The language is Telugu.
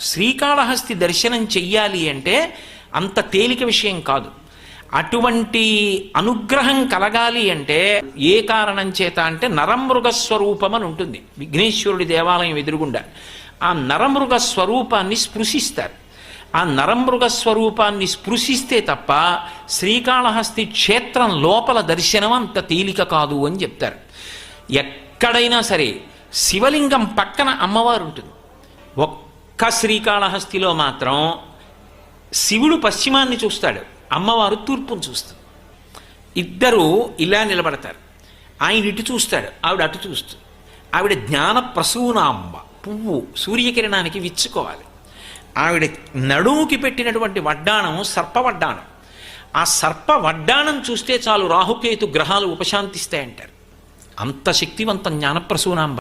శ్రీకాళహస్తి దర్శనం చెయ్యాలి అంటే అంత తేలిక విషయం కాదు. అటువంటి అనుగ్రహం కలగాలి అంటే ఏ కారణం చేత అంటే నరమృగ స్వరూపం అని ఉంటుంది. విఘ్నేశ్వరుడి దేవాలయం ఎదురుగుండా ఆ నరమృగ స్వరూపాన్ని స్పృశిస్తారు. ఆ నరమృగ స్వరూపాన్ని స్పృశిస్తే తప్ప శ్రీకాళహస్తి క్షేత్రం లోపల దర్శనం అంత తేలిక కాదు అని చెప్తారు. ఎక్కడైనా సరే శివలింగం పక్కన అమ్మవారు ఉంటుంది. ఒక్క శ్రీకాళహస్తిలో మాత్రం శివుడు పశ్చిమాన్ని చూస్తాడు. అమ్మవారు తూర్పును చూస్తుంది ఇద్దరు ఇలా నిలబడతారు. ఆయన ఇటు చూస్తాడు ఆవిడ అటు చూస్తుంది ఆవిడ జ్ఞాన ప్రసూనాంబ పువ్వు సూర్యకిరణానికి విచ్చుకోవాలి. ఆవిడ నడుముకి పెట్టినటువంటి వడ్డాణం సర్ప వడ్డాణం. ఆ సర్ప వడ్డాణం చూస్తే చాలు రాహుకేతు గ్రహాలు ఉపశాంతిస్తాయంటారు. అంత శక్తివంత జ్ఞానప్రసూనాంబ